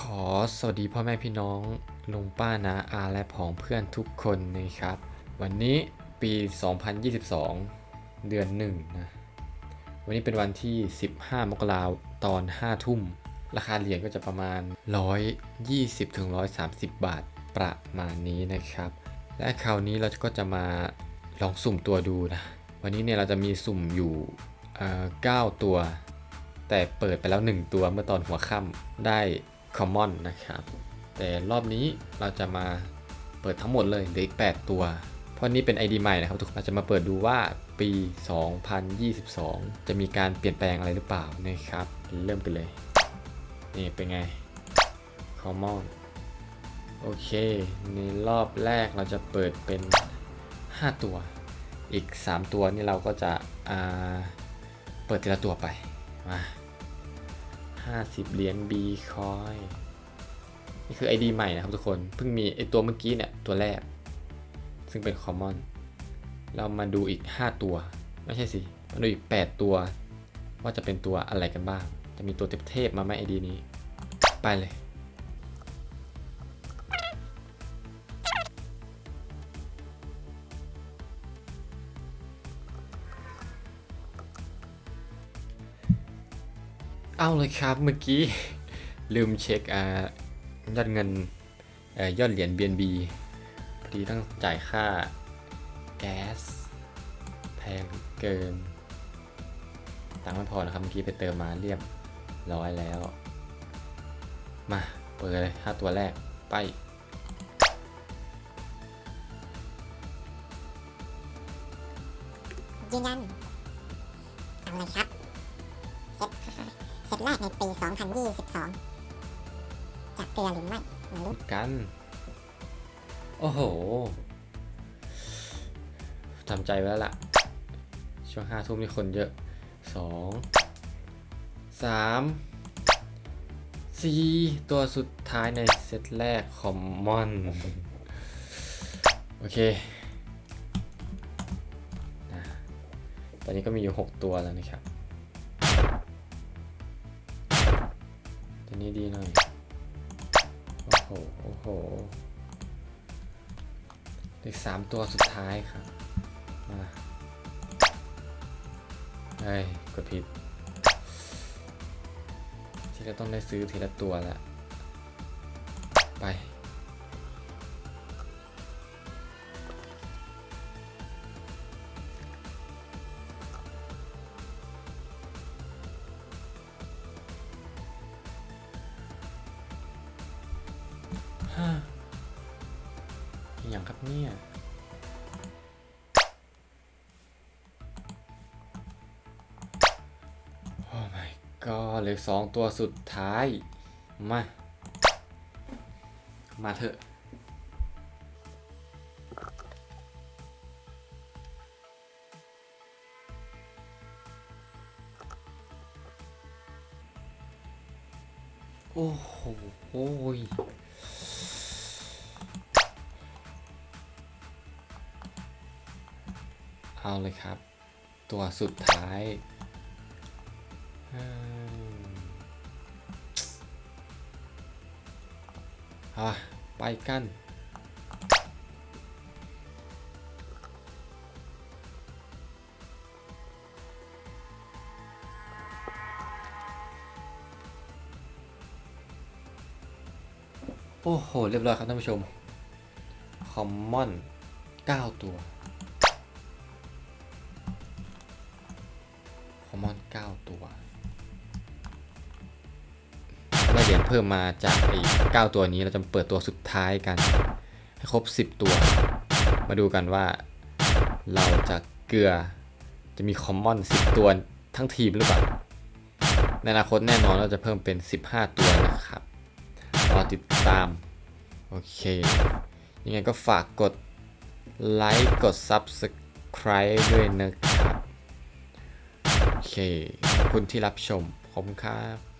ขอสวัสดีพ่อแม่พี่น้องลุงป้านาอาและผองเพื่อนทุกคนนะครับ วันนี้ปี 2022 เดือนหนึ่งนะวันนี้เป็นวันที่ 15 มกราตอน 5 ทุ่ม ราคาเหรียญก็จะประมาณ 120ถึง130 บาทประมาณนี้นะครับ และคราวนี้เราก็จะมาลองสุ่มตัวดูนะ วันนี้เนี่ยเราจะมีสุ่มอยู่เอ่อ9ตัว แต่เปิดไปแล้ว 1 ตัวเมื่อตอนหัวค่ำได้ Common นะครับ แต่รอบนี้เราจะมาเปิดทั้งหมดเลยเหลืออีก 8 ตัว เพราะนี้เป็น ID ใหม่นะครับทุกคนเราจะมาเปิดดูว่าปี 2022 จะมีการเปลี่ยนแปลงอะไรหรือเปล่านะครับ เริ่มกันเลย นี่เป็นไง Common โอเค ในรอบแรกเราจะเปิดเป็น 5 ตัว อีก 3 ตัวนี่เราก็จะอ่าเปิดทีละตัวไป มา 50 เหรียญ B คอยนี่คือ ID ใหม่นะครับทุกคน เพิ่งมีไอตัวเมื่อกี้เนี่ย ตัวแรก ซึ่งเป็น Common เรามาดูอีก 5 ตัว ไม่ใช่สิ มาดูอีก 8 ตัว ว่าจะเป็นตัวอะไรกันบ้าง จะมีตัวเทพๆมาไหม ID นี้ ไปเลย เอาเลยครับเมื่อกี้ ลืมเช็คอยอดเงินอยอดเหรียญ BNB พอดีต้องจ่ายค่าแก๊สแพงเกิน ตังค์ไม่พอนะครับเมื่อกี้ไปเติมมาเรียบร้อยแล้ว มาเปิดเลยห้าตัวแรกไปยืนยันเอาเลยครับเซต เซตแรกในปี 2022จากเกลือหรือไม่ม่รู้กัน โอ้โหทำใจไว้แล้วล่ะ ช่วงห้าทุ่มนี่คนเยอะสองสามสี่ตัวสุดท้ายในเซตแรกคอมมอน โอเคนะตอนนี้ก็มีอยู่ 6 ตัวแล้วนะครับ ตัวนี้ดีหน่อย โอ้โห โอ้โหเด็กสามตัวสุดท้ายครับ มาเฮ้ยกดผิด ที่จะต้องได้ซื้อทีละตัวละ ไป ฮ่าอย่างครับเนี่ยโอ้ my god เหลือสองตัวสุดท้าย มา มาเถอะโอ้โหโอ้ย เอาเลยครับ ตัวสุดท้าย อะ ไปกัน โอ้โห เรียบร้อยครับท่านผู้ชม คอมมอน 9 ตัว คอมมอน 9 ตัวได้เหรียญเพิ่มมาจากไอ้9ตัวนี้เราจะเปิดตัวสุดท้ายกัน ให้ครบ 10 ตัว มาดูกันว่า เราจะเกลือจะมีคอมมอน 10 ตัวทั้งทีมหรือเปล่า ในอนาคตแน่นอนเราจะเพิ่มเป็น 15 ตัวนะครับ อติดตาม โอเค ยังไงก็ฝากกดไลค์กด Subscribe ด้วยนะครับ โอเค ขอบคุณที่รับชม ขอบคุณครับ